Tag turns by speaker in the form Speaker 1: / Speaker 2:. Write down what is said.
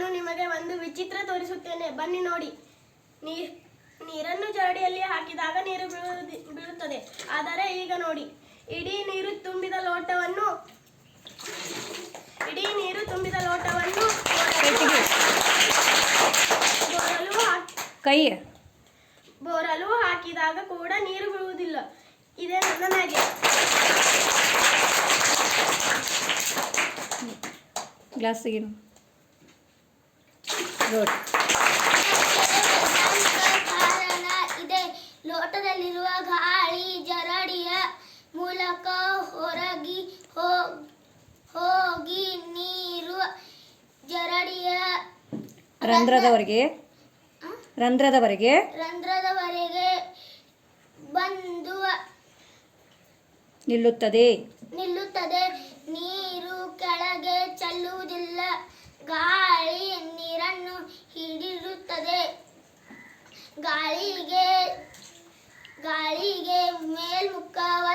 Speaker 1: ನಾನು ನಿಮಗೆ ಒಂದು ವಿಚಿತ್ರ ತೋರಿಸುತ್ತೇನೆ. ಬನ್ನಿ ನೋಡಿ. ನೀರ್ ನೀರನ್ನು ಜರಡಿಯಲ್ಲಿ ಹಾಕಿದಾಗ ನೀರು ಬೀಳುತ್ತದೆ. ಆದರೆ ಈಗ ನೋಡಿ. ಇಡೀ ನೀರು ತುಂಬಿದ ಲೋಟವನ್ನು ಇಡೀ ನೀರು ತುಂಬಿದ ಲೋಟವನ್ನು
Speaker 2: ಕೈ.
Speaker 1: ಬೋರಲು ಹಾಕಿದಾಗ ಕೂಡ ನೀರು ಬೀಳುವುದಿಲ್ಲ. ಇದೇ ನನ್ನ ನಗೆ
Speaker 2: ಗ್ಲಾಸ್ ಗುಡ್
Speaker 3: ಕಾರಣ ಇದೆ. ಲೋಟದಲ್ಲಿರುವ ಗಾಳಿ ಜರಡಿಯ ಮೂಲಕ ಹೊರಗಿ ಹೋಗ್- ಹೋಗಿ ನೀರು ಜರಡಿಯ
Speaker 2: ರಂಧ್ರದವರೆಗೆ. ರಂಧ್ರದವರೆಗೆ.
Speaker 3: ರಂಧ್ರದವರೆಗೆ ಬಂದು
Speaker 2: ನಿಲ್ಲುತ್ತದೆ.
Speaker 3: ನಿಲ್ಲುತ್ತದೆ. ನೀರು ಕೆಳಗೆ ಚೆಲ್ಲುವುದಿಲ್ಲ. ಹಿಡಿಯುತ್ತದೆ ಗಾಳಿಗೆ ಗಾಳಿಗೆ ಮೇಲ್ಮುಖ ಒತ್ತಡ